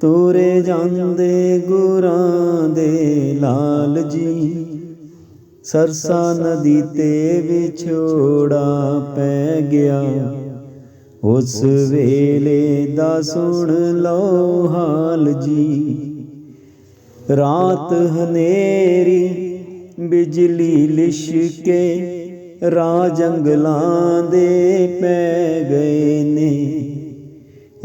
ਤੋਰੇ ਜਾਂਦੇ ਗੁਰਾਂ ਦੇ ਲਾਲ ਜੀ ਸਰਸਾ ਨਦੀ ਤੇ ਵਿਛੋੜਾ ਪੈ ਗਿਆ। ਉਸ ਵੇਲੇ ਦਾ ਸੁਣ ਲਓ ਹਾਲ ਜੀ ਰਾਤ ਹਨੇਰੀ, ਬਿਜਲੀ ਲਿਸ਼ਕੇ, ਰਾਹ ਜੰਗਲਾਂ ਦੇ ਪੈ ਗਏ ਨੇ।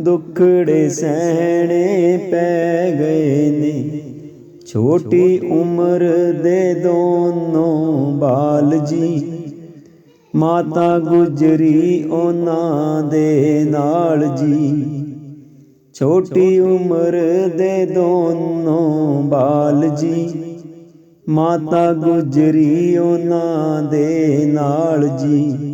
ਦੁੱਖੜੇ ਸਹਿਣੇ ਪੈ ਗਏ ਨੇ। ਛੋਟੀ ਉਮਰ ਦੇ ਦੋਨੋਂ ਬਾਲ ਜੀ ਮਾਤਾ ਗੁਜਰੀ ਉਹਨਾਂ ਦੇ ਨਾਲ ਜੀ। ਛੋਟੀ ਉਮਰ ਦੇ ਦੋਨੋਂ ਬਾਲ ਜੀ ਮਾਤਾ ਗੁਜਰੀ ਉਹਨਾਂ ਦੇ ਨਾਲ ਜੀ।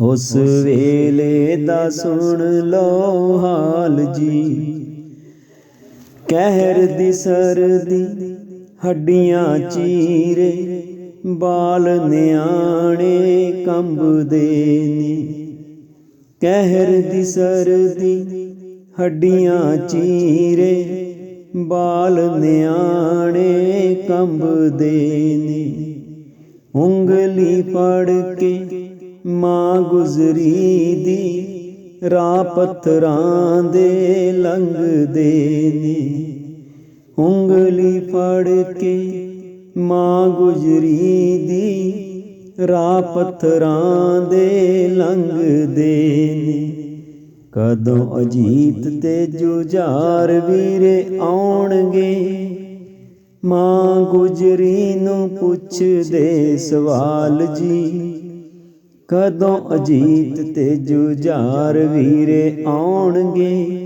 ਉਸ ਵੇਲੇ ਦਾ ਸੁਣ ਲਓ ਹਾਲ ਜੀ। ਕਹਿਰ ਦੀ ਸਰਦੀ ਹੱਡੀਆਂ ਚੀਰੇ, ਬਾਲ ਨਿਆਣੇ ਕੰਬਦੇ ਨੇ। ਕਹਿਰ ਦੀ ਸਰਦੀ ਹੱਡੀਆਂ ਚੀਰੇ, ਬਾਲ ਨਿਆਣੇ ਕੰਬਦੇ ਨੇ। ਉਂਗਲੀ ਫੜ ਕੇ ਮਾਂ ਗੁਜ਼ਰੀ ਦੀ, ਰਾਹ ਪੱਥਰਾਂ ਦੇ ਲੰਘਦੇ ਨੇ। ਉਂਗਲੀ ਫੜ ਕੇ ਮਾਂ ਗੁਜਰੀ ਦੀ, ਰਾਹ ਪੱਥਰਾਂ ਦੇ ਲੰਘਦੇ ਨੇ। ਕਦੋਂ ਅਜੀਤ ਤੇ ਜੁਝਾਰ ਵੀਰੇ ਆਉਣਗੇ? ਮਾਂ ਗੁਜਰੀ ਨੂੰ ਪੁੱਛਦੇ ਸਵਾਲ ਜੀ। ਕਦੋਂ ਅਜੀਤ ਤੇ ਜੁਝਾਰ ਵੀਰੇ ਆਉਣਗੇ?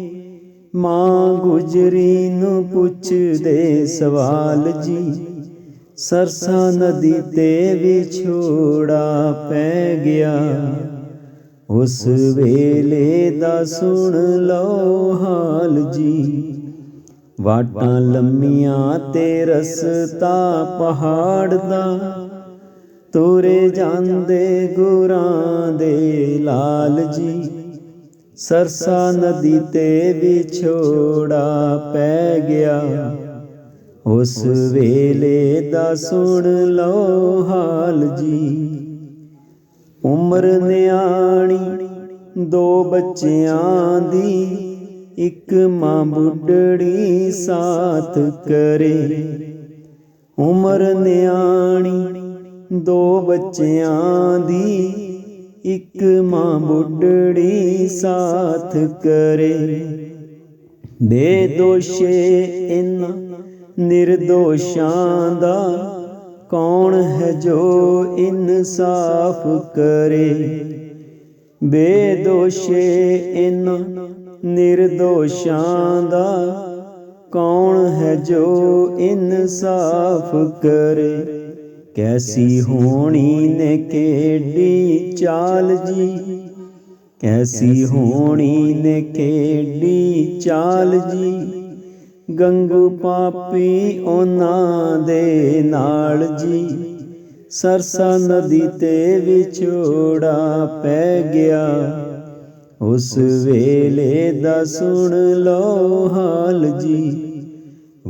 ਮਾਂ ਗੁਜਰੀ ਨੂੰ ਪੁੱਛਦੇ ਸਵਾਲ ਜੀ, ਸਰਸਾ ਨਦੀ ਤੇ ਵਿਛੋੜਾ ਪੈ ਗਿਆ। ਉਸ ਵੇਲੇ ਦਾ ਸੁਣ ਲਓ ਹਾਲ ਜੀ, ਵਾਟਾਂ ਲੰਮੀਆਂ ਤੇ ਰਸਤਾ ਪਹਾੜ ਦਾ। ਤੁਰੇ ਜਾਂਦੇ ਗੁਰਾਂ ਦੇ ਲਾਲ ਜੀ ਸਰਸਾ ਨਦੀ ਤੇ ਵਿਛੋੜਾ ਪੈ ਗਿਆ। ਉਸ ਵੇਲੇ ਦਾ ਸੁਣ ਲਓ ਹਾਲ ਜੀ। ਉਮਰ ਨਿਆਣੀ ਦੋ ਬੱਚਿਆਂ ਦੀ, ਇੱਕ ਮਾਂ ਬੁੱਢੜੀ ਸਾਥ ਕਰੇ। ਉਮਰ ਨਿਆਣੀ ਦੋ ਬੱਚਿਆਂ ਦੀ, ਇੱਕ ਮਾਂ ਬੁੱਢੜੀ ਸਾਥ ਕਰੇ। ਬੇਦੋਸ਼ੇ ਇਨ ਨਿਰਦੋਸ਼ਾਂ ਦਾ, ਕੌਣ ਹੈ ਜੋ ਇਨਸਾਫ ਕਰੇ? ਬੇਦੋਸ਼ੇ ਇਨ ਨਿਰਦੋਸ਼ਾਂ ਦਾ, ਕੌਣ ਹੈ ਜੋ ਇਨਸਾਫ ਕਰੇ? ਕੈਸੀ ਹੋਣੀ ਨੇ ਕਿਹੜੀ ਚਾਲ ਜੀ? ਕੈਸੀ ਹੋਣੀ ਨੇ ਕਿਹੜੀ ਚਾਲ ਜੀ? ਗੰਗੂ ਪਾਪੀ ਉਹਨਾਂ ਦੇ ਨਾਲ ਜੀ। ਸਰਸਾ ਨਦੀ ਤੇ ਵਿਛੋੜਾ ਪੈ ਗਿਆ। ਉਸ ਵੇਲੇ ਦਾ ਸੁਣ ਲਓ ਹਾਲ ਜੀ।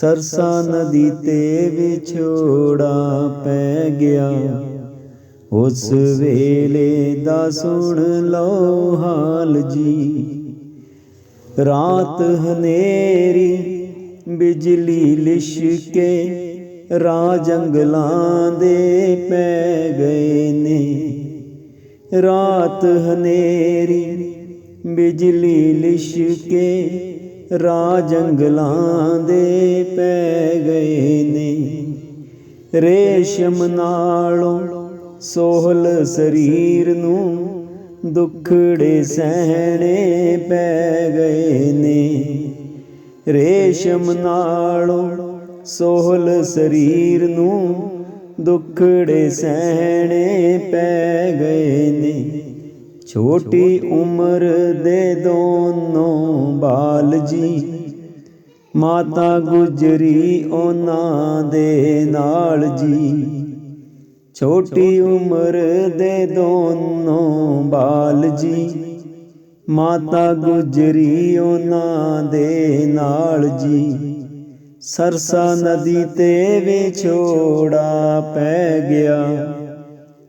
ਸਰਸਾ ਨਦੀ ਤੇ ਵਿਛੋੜਾ ਪੈ ਗਿਆ। ਉਸ ਵੇਲੇ ਦਾ ਸੁਣ ਲਓ ਹਾਲ ਜੀ। ਰਾਤ ਹਨੇਰੀ, ਬਿਜਲੀ ਲਿਸ਼ਕੇ ਰਾਹ ਜੰਗਲਾਂ ਦੇ ਪੈ ਗਏ ਨੇ। ਰਾਤ ਹਨੇਰੀ, ਬਿਜਲੀ ਲਿਸ਼ਕੇ ਰਾਹ ਜੰਗਲਾਂ ਦੇ ਪੈ ਗਏ ਨੇ। ਰੇਸ਼ਮ ਨਾਲੋਂ ਸੋਹਲ ਸਰੀਰ ਨੂੰ ਦੁੱਖੜੇ ਸਹਿਣੇ ਪੈ ਗਏ ਨੇ। ਰੇਸ਼ਮ ਨਾਲੋਂ ਸੋਹਲ ਸਰੀਰ ਨੂੰ ਦੁੱਖੜੇ ਸਹਿਣੇ ਪੈ ਗਏ ਨੇ। ਛੋਟੀ ਉਮਰ ਦੇ ਦੋਨੋਂ ਬਾਲ ਜੀ ਮਾਤਾ ਗੁਜਰੀ ਉਹਨਾਂ ਦੇ ਨਾਲ ਜੀ ਛੋਟੀ ਉਮਰ ਦੇ ਦੋਨੋਂ ਬਾਲ ਜੀ ਮਾਤਾ ਗੁਜਰੀ ਉਹਨਾਂ ਦੇ ਨਾਲ ਜੀ ਸਰਸਾ ਨਦੀ ਤੇ ਵਿਛੋੜਾ ਪੈ ਗਿਆ।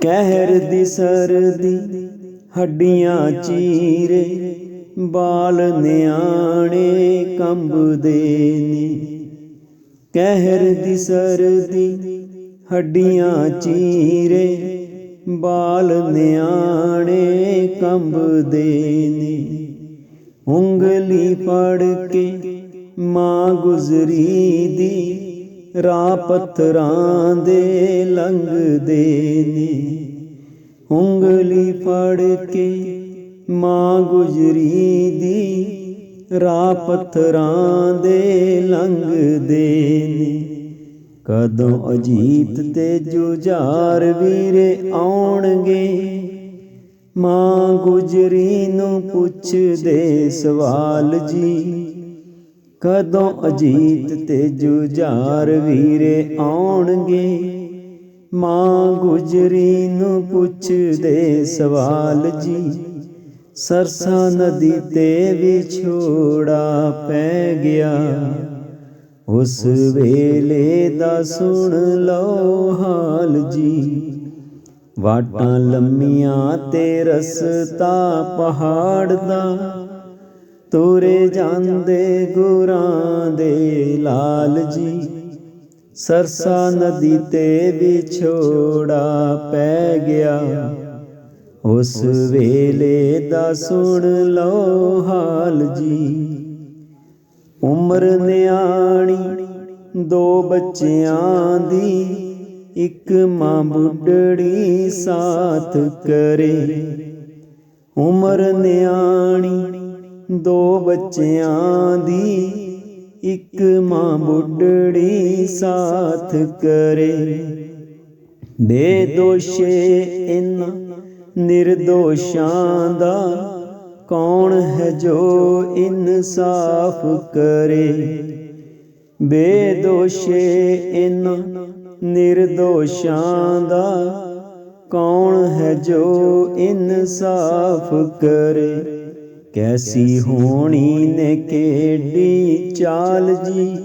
ਕਹਿਰ ਦੀ ਸਰਦੀ, ਹੱਡੀਆਂ ਚੀਰੇ, ਬਾਲ ਨਿਆਣੇ ਕੰਬਦੇ ਨੇ। ਕਹਿਰ ਦੀ ਸਰਦੀ, ਹੱਡੀਆਂ ਚੀਰੇ, ਬਾਲ ਨਿਆਣੇ ਕੰਬਦੇ ਨੇ। ਉਂਗਲੀ ਫੜ ਕੇ ਮਾਂ ਗੁਜ਼ਰੀ ਦੀ ਰਾਹ ਪੱਥਰਾਂ ਦੇ ਲੰਘਦੇ ਨੇ। ਉਂਗਲੀ ਫੜ ਕੇ ਮਾਂ ਗੁਜਰੀ ਦੀ ਰਾਹ ਪੱਥਰਾਂ ਦੇ ਲੰਘਦੇ ਨੇ। ਕਦੋਂ ਅਜੀਤ ਤੇ ਜੁਝਾਰ ਵੀਰੇ ਆਉਣਗੇ? ਮਾਂ ਗੁਜਰੀ ਨੂੰ ਪੁੱਛਦੇ ਸਵਾਲ ਜੀ। ਕਦੋਂ ਅਜੀਤ ਤੇ ਜੁਝਾਰ ਵੀਰੇ ਆਉਣਗੇ? ਮਾਂ ਗੁਜਰੀ ਨੂੰ ਪੁੱਛਦੇ ਸਵਾਲ ਜੀ, ਸਰਸਾ ਨਦੀ ਤੇ ਵਿਛੋੜਾ ਪੈ ਗਿਆ। ਉਸ ਵੇਲੇ ਦਾ ਸੁਣ ਲਓ ਹਾਲ ਜੀ, ਵਾਟਾਂ ਲੰਮੀਆਂ ਤੇ ਰਸਤਾ ਪਹਾੜ ਦਾ। ਤੁਰੇ ਜਾਂਦੇ ਗੁਰਾਂ ਦੇ ਲਾਲ ਜੀ। ਸਰਸਾ ਨਦੀ ਤੇ ਵਿਛੋੜਾ ਪੈ ਗਿਆ। ਉਸ ਵੇਲੇ ਦਾ ਸੁਣ ਲਓ ਹਾਲ ਜੀ। ਉਮਰ ਨਿਆਣੀ ਦੋ ਬੱਚਿਆਂ ਦੀ, ਇੱਕ ਮਾਂ ਬੁੱਢੜੀ ਸਾਥ ਕਰੇ। ਉਮਰ ਨਿਆਣੀ ਦੋ ਬੱਚਿਆਂ ਦੀ ਇੱਕ ਮਾਂ ਬੁੱਢੜੀ ਸਾਥ ਕਰੇ। ਬੇਦੋਸ਼ੇ ਇਨ ਨਿਰਦੋਸ਼ਾਂ ਦਾ ਕੌਣ ਹੈ ਜੋ ਇਨਸਾਫ ਕਰੇ? ਬੇਦੋਸ਼ੇ ਇਨ ਨਿਰਦੋਸ਼ਾਂ ਦਾ ਕੌਣ ਹੈ ਜੋ ਇਨਸਾਫ ਕਰੇ? ਕੈਸੀ ਹੋਣੀ ਨੇ ਕਿਹੜੀ ਚਾਲ ਜੀ?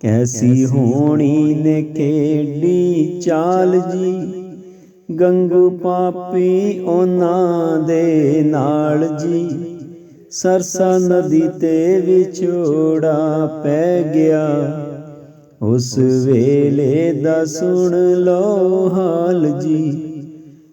ਕੈਸੀ ਹੋਣੀ ਨੇ ਕਿਹੜੀ ਚਾਲ ਜੀ? ਗੰਗੂ ਪਾਪੀ ਉਹਨਾਂ ਦੇ ਨਾਲ ਜੀ। ਸਰਸਾ ਨਦੀ ਤੇ ਵਿਛੋੜਾ ਪੈ ਗਿਆ। ਉਸ ਵੇਲੇ ਦਾ ਸੁਣ ਲੋ ਹਾਲ ਜੀ।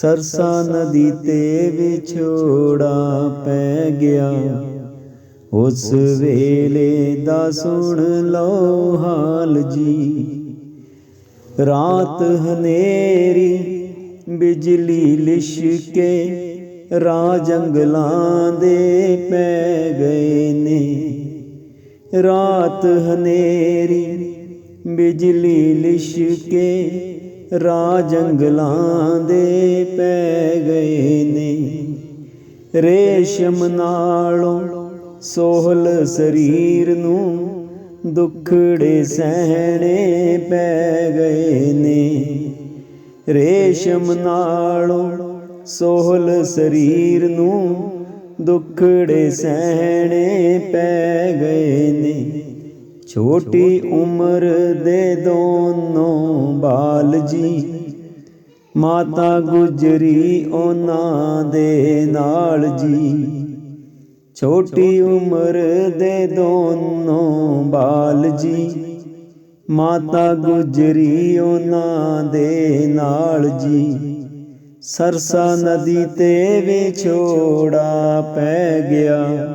ਸਰਸਾ ਨਦੀ ਤੇ ਵਿਛੋੜਾ ਪੈ ਗਿਆ। ਉਸ ਵੇਲੇ ਦਾ ਸੁਣ ਲਓ ਹਾਲ ਜੀ। ਰਾਤ ਹਨੇਰੀ, ਬਿਜਲੀ ਲਿਸ਼ਕੇ ਰਾਹ ਜੰਗਲਾਂ ਦੇ ਪੈ ਗਏ ਨੇ। ਰਾਤ ਹਨੇਰੀ, ਬਿਜਲੀ ਲਿਸ਼ਕੇ ਰਾ ਜੰਗਲਾਂ ਦੇ ਪੈ ਗਏ ਨੇ। ਰੇਸ਼ਮ ਨਾਲੋਂ ਸੋਹਲ ਸਰੀਰ ਨੂੰ ਦੁੱਖੜੇ ਸਹਿਣੇ ਪੈ ਗਏ ਨੇ। ਰੇਸ਼ਮ ਨਾਲੋਂ ਸੋਹਲ ਸਰੀਰ ਨੂੰ ਦੁੱਖੜੇ ਸਹਿਣੇ ਪੈ ਗਏ ਨੇ। ਛੋਟੀ ਉਮਰ ਦੇ ਦੋਨੋਂ ਬਾਲ ਜੀ ਮਾਤਾ ਗੁਜਰੀ ਉਹਨਾਂ ਦੇ ਨਾਲ ਜੀ। ਛੋਟੀ ਉਮਰ ਦੇ ਦੋਨੋਂ ਬਾਲ ਜੀ ਮਾਤਾ ਗੁਜਰੀ ਉਹਨਾਂ ਦੇ ਨਾਲ ਜੀ। ਸਰਸਾ ਨਦੀ ਤੇ ਵਿਛੋੜਾ ਪੈ ਗਿਆ।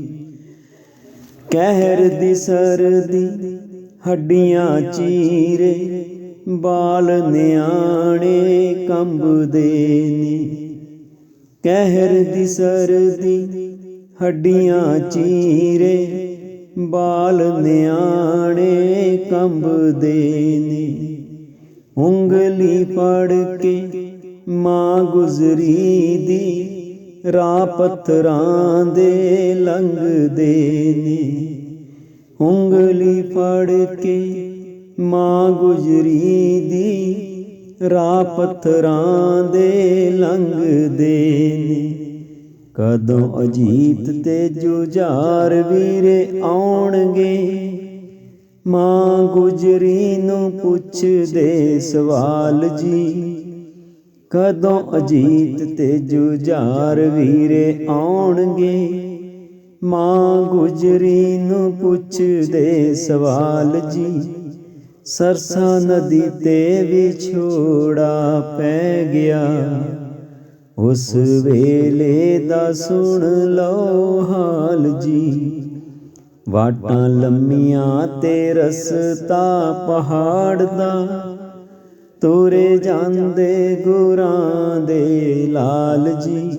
ਕਹਿਰ ਦੀ ਸਰਦੀ, ਹੱਡੀਆਂ ਚੀਰੇ, ਬਾਲ ਨਿਆਣੇ ਕੰਬਦੇ ਨੇ। ਕਹਿਰ ਦੀ ਸਰਦੀ, ਹੱਡੀਆਂ ਚੀਰੇ, ਬਾਲ ਨਿਆਣੇ ਕੰਬਦੇ ਨੇ। ਉਂਗਲੀ ਫੜ ਕੇ ਮਾਂ ਗੁਜ਼ਰੀ ਦੀ ਰਾਹ ਪੱਥਰਾਂ ਦੇ ਲੰਘਦੇ ਨੇ। ਉਂਗਲੀ ਫੜ ਕੇ ਮਾਂ ਗੁਜਰੀ ਦੀ ਰਾਹ ਪੱਥਰਾਂ ਦੇ ਲੰਘਦੇ ਨੇ। ਕਦੋਂ ਅਜੀਤ ਤੇ ਜੁਝਾਰ ਵੀਰੇ ਆਉਣਗੇ? ਮਾਂ ਗੁਜਰੀ ਨੂੰ ਪੁੱਛਦੇ ਸਵਾਲ ਜੀ। ਕਦੋਂ ਅਜੀਤ ਤੇ ਜੁਝਾਰ ਵੀਰੇ ਆਉਣਗੇ? ਮਾਂ ਗੁਜਰੀ ਨੂੰ ਪੁੱਛਦੇ ਸਵਾਲ ਜੀ, ਸਰਸਾ ਨਦੀ ਤੇ ਵਿਛੋੜਾ ਪੈ ਗਿਆ। ਉਸ ਵੇਲੇ ਦਾ ਸੁਣ ਲਓ ਹਾਲ ਜੀ, ਵਾਟਾਂ ਲੰਮੀਆਂ ਤੇ ਰਸਤਾ ਪਹਾੜ ਦਾ। ਤੁਰੇ ਜਾਂਦੇ ਗੁਰਾਂ ਦੇ ਲਾਲ ਜੀ।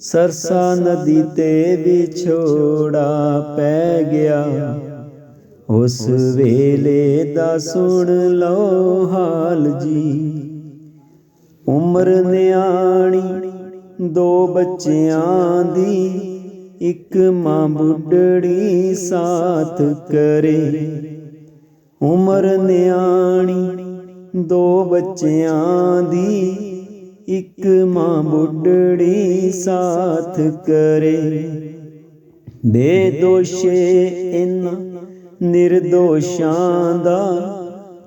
ਸਰਸਾ ਨਦੀ ਤੇ ਵਿਛੋੜਾ ਪੈ ਗਿਆ। ਉਸ ਵੇਲੇ ਦਾ ਸੁਣ ਲਓ ਹਾਲ ਜੀ। ਉਮਰ ਨਿਆਣੀ ਦੋ ਬੱਚਿਆਂ ਦੀ, ਇੱਕ ਮਾਂ ਬੁੱਢੜੀ ਸਾਥ ਕਰੇ। ਉਮਰ ਨਿਆਣੀ ਦੋ ਬੱਚਿਆਂ ਦੀ ਇੱਕ ਮਾਂ ਬੁੱਢੜੀ ਸਾਥ ਕਰੇ। ਬੇਦੋਸ਼ੇ ਇਨ ਨਿਰਦੋਸ਼ਾਂ ਦਾ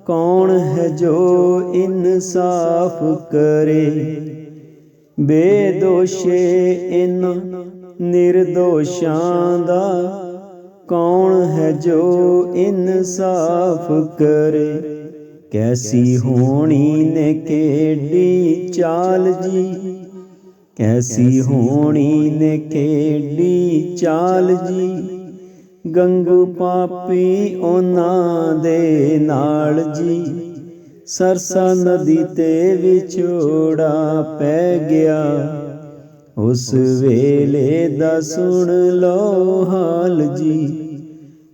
ਕੌਣ ਹੈ ਜੋ ਇਨਸਾਫ ਕਰੇ? ਬੇਦੋਸ਼ੇ ਇਨ ਨਿਰਦੋਸ਼ਾਂ ਦਾ ਕੌਣ ਹੈ ਜੋ ਇਨਸਾਫ ਕਰੇ? ਕੈਸੀ ਹੋਣੀ ਨੇ ਕਿਹੜੀ ਚਾਲ ਜੀ? ਕੈਸੀ ਹੋਣੀ ਨੇ ਕਿਹੜੀ ਚਾਲ ਜੀ? ਗੰਗੂ ਪਾਪੀ ਉਹਨਾਂ ਦੇ ਨਾਲ ਜੀ। ਸਰਸਾ ਨਦੀ ਤੇ ਵਿਛੋੜਾ ਪੈ ਗਿਆ। ਉਸ ਵੇਲੇ ਦਾ ਸੁਣ ਲਓ ਹਾਲ ਜੀ।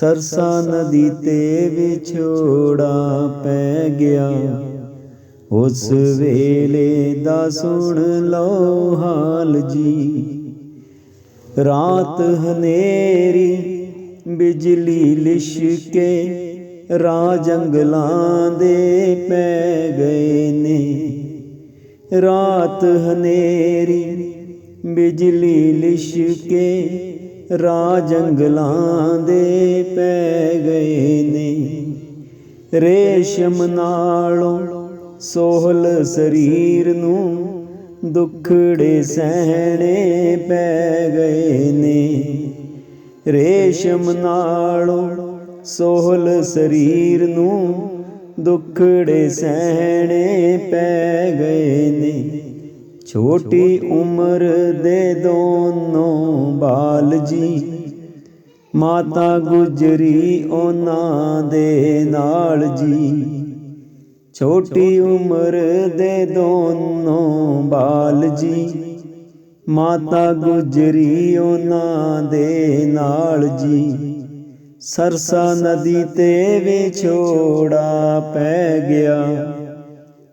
ਸਰਸਾ ਨਦੀ ਤੇ ਵਿਛੋੜਾ ਪੈ ਗਿਆ। ਉਸ ਵੇਲੇ ਦਾ ਸੁਣ ਲਓ ਹਾਲ ਜੀ। ਰਾਤ ਹਨੇਰੀ, ਬਿਜਲੀ ਲਿਸ਼ਕੇ ਰਾਹ ਜੰਗਲਾਂ ਦੇ ਪੈ ਗਏ ਨੇ। ਰਾਤ ਹਨੇਰੀ, ਬਿਜਲੀ ਲਿਸ਼ਕੇ ਰਾਹ ਜੰਗਲਾਂ ਦੇ ਪੈ ਗਏ ਨੇ। ਰੇਸ਼ਮ ਨਾਲੋਂ ਸੋਹਲ ਸਰੀਰ ਨੂੰ ਦੁੱਖੜੇ ਸਹਿਣੇ ਪੈ ਗਏ ਨੇ। ਰੇਸ਼ਮ ਨਾਲੋਂ ਸੋਹਲ ਸਰੀਰ ਨੂੰ ਦੁੱਖੜੇ ਸਹਿਣੇ ਪੈ ਗਏ ਨੇ। ਛੋਟੀ ਉਮਰ ਦੇ ਦੋਨੋਂ ਬਾਲ ਜੀ ਮਾਤਾ ਗੁਜਰੀ ਉਹਨਾਂ ਦੇ ਨਾਲ ਜੀ। ਛੋਟੀ ਉਮਰ ਦੇ ਦੋਨੋਂ ਬਾਲ ਜੀ ਮਾਤਾ ਗੁਜਰੀ ਉਹਨਾਂ ਦੇ ਨਾਲ ਜੀ। ਸਰਸਾ ਨਦੀ ਤੇ ਵਿਛੋੜਾ ਪੈ ਗਿਆ।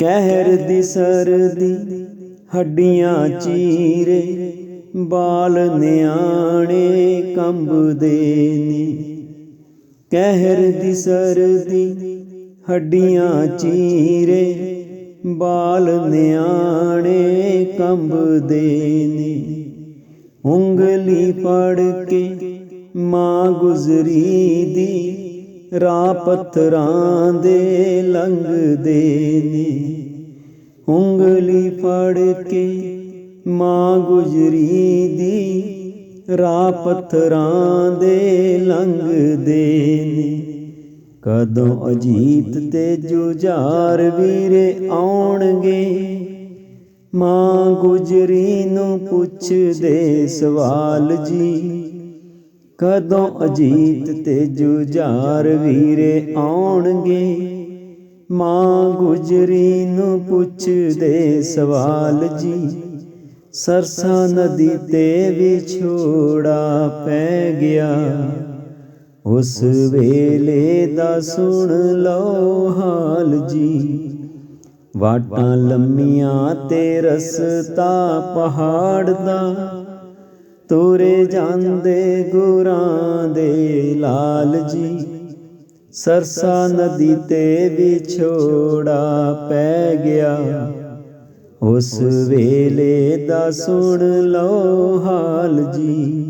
ਕਹਿਰ ਦੀ ਸਰਦੀ, ਹੱਡੀਆਂ ਚੀਰੇ, ਬਾਲ ਨਿਆਣੇ ਕੰਬਦੇ ਨੇ। ਕਹਿਰ ਦੀ ਸਰਦੀ, ਹੱਡੀਆਂ ਚੀਰੇ, ਬਾਲ ਨਿਆਣੇ ਕੰਬਦੇ ਨੇ। ਉਂਗਲੀ ਫੜ ਕੇ ਮਾਂ ਗੁਜ਼ਰੀ ਦੀ ਰਾਹ ਪੱਥਰਾਂ ਦੇ ਲੰਘਦੇ ਨੇ ਉਂਗਲੀ ਫੜ ਕੇ ਮਾਂ ਗੁਜਰੀ ਦੀ ਰਾਹ ਪੱਥਰਾਂ ਦੇ ਲੰਘਦੇ ਨੇ ਕਦੋਂ ਅਜੀਤ ਤੇ ਜੁਝਾਰ ਵੀਰੇ ਆਉਣਗੇ, ਮਾਂ ਗੁਜਰੀ ਨੂੰ ਪੁੱਛਦੇ ਸਵਾਲ ਜੀ। ਕਦੋਂ ਅਜੀਤ ਤੇ ਜੁਝਾਰ ਵੀਰੇ ਆਉਣਗੇ? ਮਾਂ ਗੁਜਰੀ ਨੂੰ ਪੁੱਛਦੇ ਸਵਾਲ ਜੀ, ਸਰਸਾ ਨਦੀ ਤੇ ਵਿਛੋੜਾ ਪੈ ਗਿਆ। ਉਸ ਵੇਲੇ ਦਾ ਸੁਣ ਲਓ ਹਾਲ ਜੀ, ਵਾਟਾਂ ਲੰਮੀਆਂ ਤੇ ਰਸਤਾ ਪਹਾੜ ਦਾ। ਤੋਰੇ ਜਾਂਦੇ ਗੁਰਾਂ ਦੇ ਲਾਲ ਜੀ। ਸਰਸਾ ਨਦੀ ਤੇ ਵਿਛੋੜਾ ਪੈ ਗਿਆ। ਉਸ ਵੇਲੇ ਦਾ ਸੁਣ ਲਓ ਹਾਲ ਜੀ।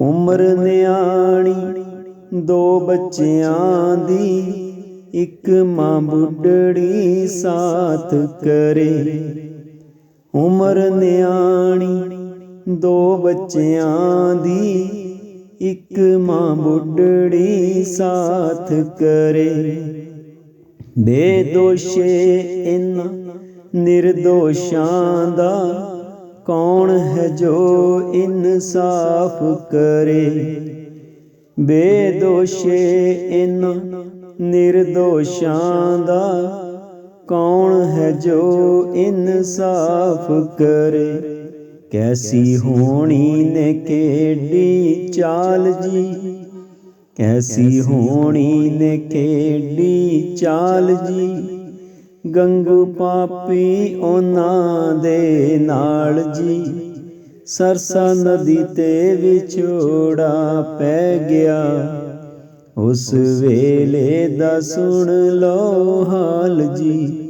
ਉਮਰ ਨਿਆਣੀ ਦੋ ਬੱਚਿਆਂ ਦੀ, ਇੱਕ ਮਾਂ ਬੁੱਢੜੀ ਸਾਥ ਕਰੇ। ਉਮਰ ਨਿਆਣੀ ਦੋ ਬੱਚਿਆਂ ਦੀ ਇੱਕ ਮਾਂ ਬੁੱਢੜੀ ਸਾਥ ਕਰੇ। ਬੇਦੋਸ਼ੇ ਇਨ ਨਿਰਦੋਸ਼ਾਂ ਦਾ ਕੌਣ ਹੈ ਜੋ ਇਨਸਾਫ ਕਰੇ? ਬੇਦੋਸ਼ੇ ਇਨ ਨਿਰਦੋਸ਼ਾਂ ਦਾ ਕੌਣ ਹੈ ਜੋ ਇਨਸਾਫ ਕਰੇ? ਕੈਸੀ ਹੋਣੀ ਨੇ ਕਿਹੜੀ ਚਾਲ ਜੀ? ਕੈਸੀ ਹੋਣੀ ਨੇ ਕਿਹੜੀ ਚਾਲ ਜੀ? ਗੰਗੂ ਪਾਪੀ ਉਹਨਾਂ ਦੇ ਨਾਲ ਜੀ। ਸਰਸਾ ਨਦੀ ਤੇ ਵਿਛੋੜਾ ਪੈ ਗਿਆ। ਉਸ ਵੇਲੇ ਦਾ ਸੁਣ ਲਓ ਹਾਲ ਜੀ।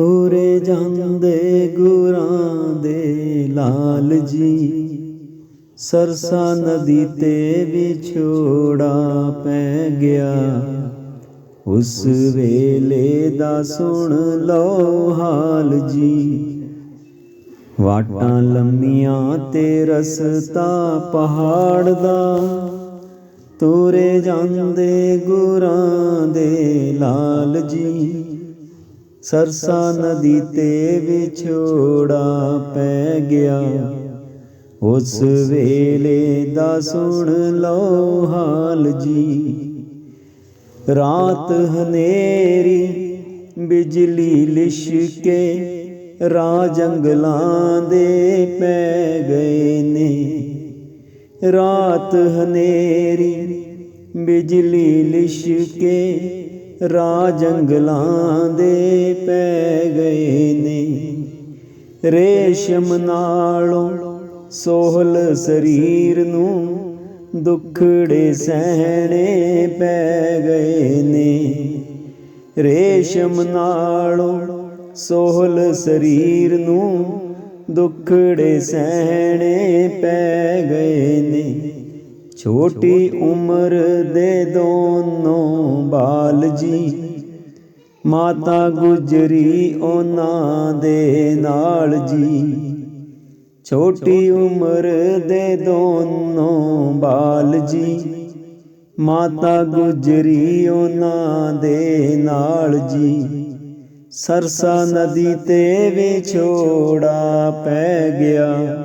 ਤੋਰੇ ਜਾਂਦੇ ਗੁਰਾਂ ਦੇ ਲਾਲ ਜੀ। ਸਰਸਾ ਨਦੀ ਤੇ ਵਿਛੋੜਾ ਪੈ ਗਿਆ। ਉਸ ਵੇਲੇ ਦਾ ਸੁਣ ਲਓ ਹਾਲ ਜੀ। ਵਾਟਾਂ ਲੰਮੀਆਂ ਤੇ ਰਸਤਾ ਪਹਾੜ ਦਾ। ਤੋਰੇ ਜਾਂਦੇ ਗੁਰਾਂ ਦੇ ਲਾਲ ਜੀ। ਸਰਸਾ ਨਦੀ ਤੇ ਵਿਛੋੜਾ ਪੈ ਗਿਆ। ਉਸ ਵੇਲੇ ਦਾ ਸੁਣ ਲਓ ਹਾਲ ਜੀ। ਰਾਤ ਹਨੇਰੀ, ਬਿਜਲੀ ਲਿਸ਼ਕੇ ਰਾਹ ਜੰਗਲਾਂ ਦੇ ਪੈ ਗਏ ਨੇ। ਰਾਤ ਹਨੇਰੀ, ਬਿਜਲੀ ਲਿਸ਼ਕੇ ਰਾਹ ਜੰਗਲਾਂ ਦੇ ਪੈ ਗਏ ਨੇ। ਰੇਸ਼ਮ ਨਾਲੋਂ ਸੋਹਲ ਸਰੀਰ ਨੂੰ ਦੁੱਖੜੇ ਸਹਿਣੇ ਪੈ ਗਏ ਨੇ। ਰੇਸ਼ਮ ਨਾਲੋਂ ਸੋਹਲ ਸਰੀਰ ਨੂੰ ਦੁੱਖੜੇ ਸਹਿਣੇ ਪੈ ਗਏ ਨੇ। ਛੋਟੀ ਉਮਰ ਦੇ ਦੋਨੋਂ ਬਾਲ ਜੀ ਮਾਤਾ ਗੁਜਰੀ ਉਹਨਾਂ ਦੇ ਨਾਲ ਜੀ। ਛੋਟੀ ਉਮਰ ਦੇ ਦੋਨੋਂ ਬਾਲ ਜੀ ਮਾਤਾ ਗੁਜਰੀ ਉਹਨਾਂ ਦੇ ਨਾਲ ਜੀ। ਸਰਸਾ ਨਦੀ ਤੇ ਵਿਛੋੜਾ ਪੈ ਗਿਆ।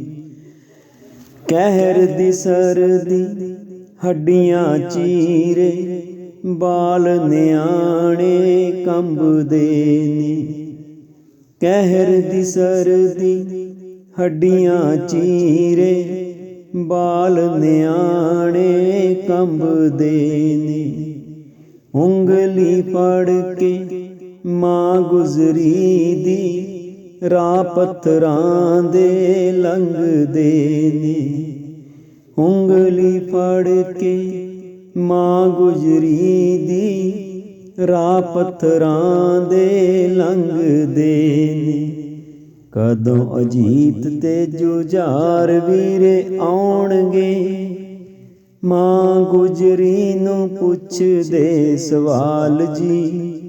ਕਹਿਰ ਦੀ ਸਰਦੀ, ਹੱਡੀਆਂ ਚੀਰੇ, ਬਾਲ ਨਿਆਣੇ ਕੰਬਦੇ ਨੇ। ਕਹਿਰ ਦੀ ਸਰਦੀ, ਹੱਡੀਆਂ ਚੀਰੇ, ਬਾਲ ਨਿਆਣੇ ਕੰਬਦੇ ਨੇ। ਉਂਗਲੀ ਫੜ ਕੇ ਮਾਂ ਗੁਜ਼ਰੀ ਦੀ ਰਾਹ ਪੱਥਰਾਂ ਦੇ ਲੰਘਦੇ ਨੇ ਉਂਗਲੀ ਫੜ ਕੇ ਮਾਂ ਗੁਜਰੀ ਦੀ ਰਾਹ ਪੱਥਰਾਂ ਦੇ ਲੰਘਦੇ ਨੇ ਕਦੋਂ ਅਜੀਤ ਤੇ ਜੁਝਾਰ ਵੀਰੇ ਆਉਣਗੇ? ਮਾਂ ਗੁਜਰੀ ਨੂੰ ਪੁੱਛਦੇ ਸਵਾਲ ਜੀ।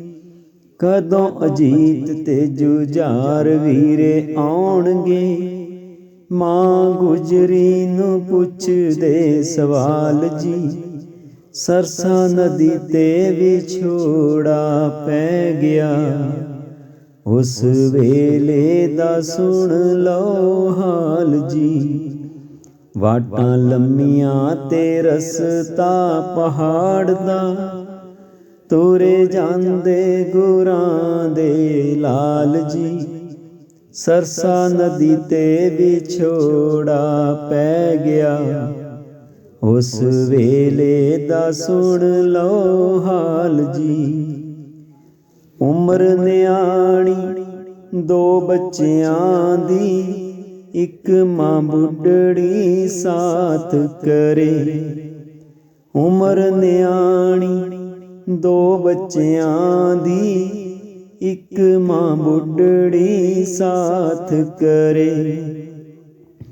ਕਦੋਂ ਅਜੀਤ ਤੇ ਜੁਝਾਰ ਵੀਰੇ ਆਉਣਗੇ? ਮਾਂ ਗੁਜਰੀ ਨੂੰ ਪੁੱਛਦੇ ਸਵਾਲ ਜੀ, ਸਰਸਾ ਨਦੀ ਤੇ ਵਿਛੋੜਾ ਪੈ ਗਿਆ। ਉਸ ਵੇਲੇ ਦਾ ਸੁਣ ਲਓ ਹਾਲ ਜੀ, ਵਾਟਾਂ ਲੰਮੀਆਂ ਤੇ ਰਸਤਾ ਪਹਾੜ ਦਾ। ਤੁਰੇ ਜਾਂਦੇ ਗੁਰਾਂ ਦੇ ਲਾਲ ਜੀ ਸਰਸਾ ਨਦੀ ਤੇ ਵਿਛੋੜਾ ਪੈ ਗਿਆ। ਉਸ ਵੇਲੇ ਦਾ ਸੁਣ ਲਓ ਹਾਲ ਜੀ ਉਮਰ ਨਿਆਣੀ ਦੋ ਬੱਚਿਆਂ ਦੀ, ਇੱਕ ਮਾਂ ਬੁੱਢੜੀ ਸਾਥ ਕਰੇ। ਉਮਰ ਨਿਆਣੀ ਦੋ ਬੱਚਿਆਂ ਦੀ ਇੱਕ ਮਾਂ ਬੁੱਢੜੀ ਸਾਥ ਕਰੇ।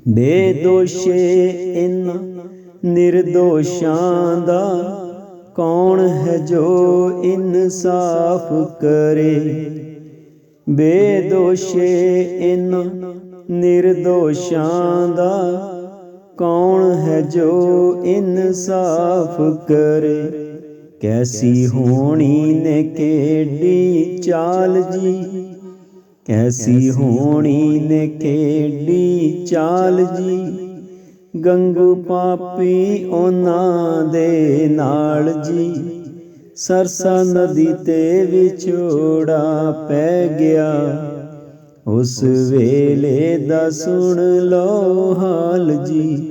ਬੇਦੋਸ਼ੇ ਇਨ ਨਿਰਦੋਸ਼ਾਂ ਦਾ ਕੌਣ ਹੈ ਜੋ ਇਨਸਾਫ ਕਰੇ? ਬੇਦੋਸ਼ੇ ਇਨ ਨਿਰਦੋਸ਼ਾਂ ਦਾ ਕੌਣ ਹੈ ਜੋ ਇਨਸਾਫ ਕਰੇ? ਕੈਸੀ ਹੋਣੀ ਨੇ ਕਿਹੜੀ ਚਾਲ ਜੀ? ਕੈਸੀ ਹੋਣੀ ਨੇ ਕਿਹੜੀ ਚਾਲ ਜੀ? ਗੰਗੂ ਪਾਪੀ ਉਹਨਾਂ ਦੇ ਨਾਲ ਜੀ। ਸਰਸਾ ਨਦੀ ਤੇ ਵਿਛੋੜਾ ਪੈ ਗਿਆ। ਉਸ ਵੇਲੇ ਦਾ ਸੁਣ ਲਓ ਹਾਲ ਜੀ।